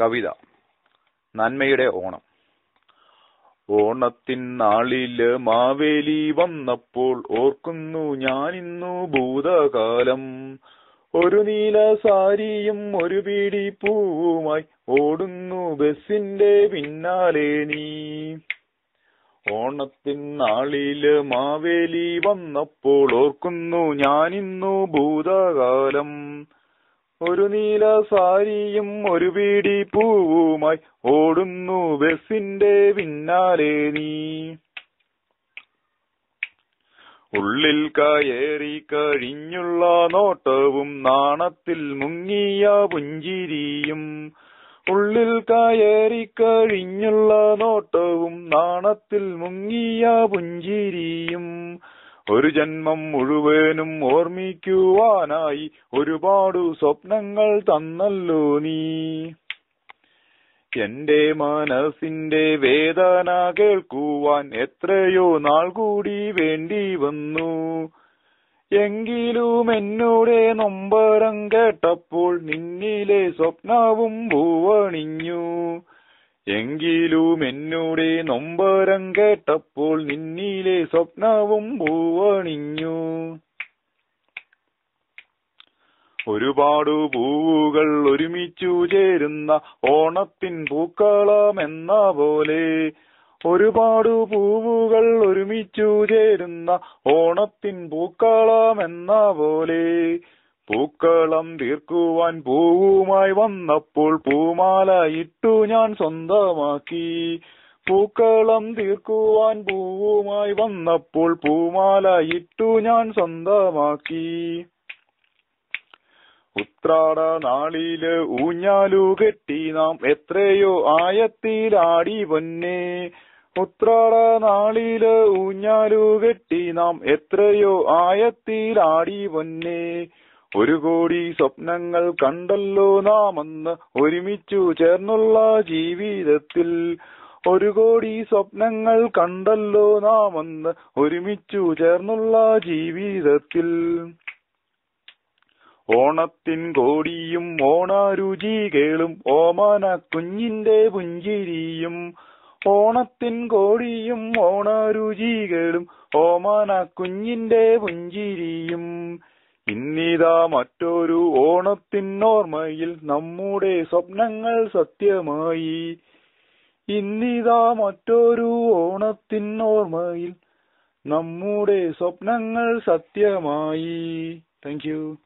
കവിത നന്മയുടെ ഓണം. ഓണത്തിൻ നാളിൽ മാവേലി വന്നപ്പോൾ ഓർക്കുന്നു ഞാനിന്നു ഭൂതകാലം. ഒരു നീല സാരിയും ഒരു പീടി പൂവുമായി ഓടുന്നു ബസിന്റെ പിന്നാലെ നീ. ഓണത്തിൻ നാളിൽ മാവേലി വന്നപ്പോൾ ഓർക്കുന്നു ഞാനിന്നു ഭൂതകാലം. ഒരു നീല സാരിയും ഒരു പീടി പൂവുമായി ഓടുന്നു ബസിന്റെ പിന്നാലെ നീ. ഉള്ളിൽ കയറി കഴിഞ്ഞുള്ള നോട്ടവും നാണത്തിൽ മുങ്ങിയ പുഞ്ചിരിയും. ഉള്ളിൽ കയറി കഴിഞ്ഞുള്ള നോട്ടവും നാണത്തിൽ മുങ്ങിയ പുഞ്ചിരിയും. ഒരു ജന്മം മുഴുവനും ഓർമ്മിക്കുവാനായി ഒരുപാടു സ്വപ്നങ്ങൾ തന്നല്ലോ നീ. എന്റെ മനസ്സിന്റെ വേദന കേൾക്കുവാൻ എത്രയോ നാൾ കൂടി വേണ്ടി വന്നു. എങ്കിലും എന്നോടെ നൊമ്പരം കേട്ടപ്പോൾ നിന്നിലെ സ്വപ്നവും പൂവണിഞ്ഞു എങ്കിലും എന്നോടെ നൊമ്പരം കേട്ടപ്പോൾ നിന്നിലെ സ്വപ്നവും പൂവണിഞ്ഞു. ഒരുപാടു പൂവുകൾ ഒരുമിച്ചു ചേരുന്ന ഓണത്തിൻ പൂക്കളമെന്ന പോലെ ഒരുപാടു പൂവുകൾ ഒരുമിച്ചു ചേരുന്ന ഓണത്തിൻ പൂക്കളമെന്ന പോലെ പൂക്കളം തീർക്കുവാൻ പൂവുമായി വന്നപ്പോൾ പൂമാല ഇട്ടു ഞാൻ സ്വന്തമാക്കി. പൂക്കളം തീർക്കുവാൻ പൂവുമായി വന്നപ്പോൾ പൂമാല ഇട്ടു ഞാൻ സ്വന്തമാക്കി. ഉത്രാട നാളിൽ ഊഞ്ഞാലു കെട്ടി നാം എത്രയോ ആയത്തിലാടി പൊന്നെ. ഉത്രാട നാളിൽ ഊഞ്ഞാലു കെട്ടി നാം എത്രയോ ആയത്തിലാടി പൊന്നെ. ഒരു കോടി സ്വപ്നങ്ങൾ കണ്ടല്ലോ നാം അന്ന് ഒരുമിച്ചു ചേർന്നുള്ള ജീവിതത്തിൽ. ഒരു കോടി സ്വപ്നങ്ങൾ കണ്ടല്ലോ നാം അന്ന് ഒരുമിച്ചു ചേർന്നുള്ള ജീവിതത്തിൽ. ഓണത്തിൻ കോടിയും ഓണാരുചികളും ഓമാന കുഞ്ഞിന്റെ പുഞ്ചിരിയും. ഓണത്തിൻ കോടിയും ഓണാരുചികളും ഓമാന കുഞ്ഞിന്റെ പുഞ്ചിരിയും. ഇന്നിതാ മറ്റൊരു ഓണത്തിനോർമ്മയിൽ നമ്മുടെ സ്വപ്നങ്ങൾ സത്യമായി. ഇന്നിതാ മറ്റൊരു ഓണത്തിനോർമ്മയിൽ നമ്മുടെ സ്വപ്നങ്ങൾ സത്യമായി. Thank you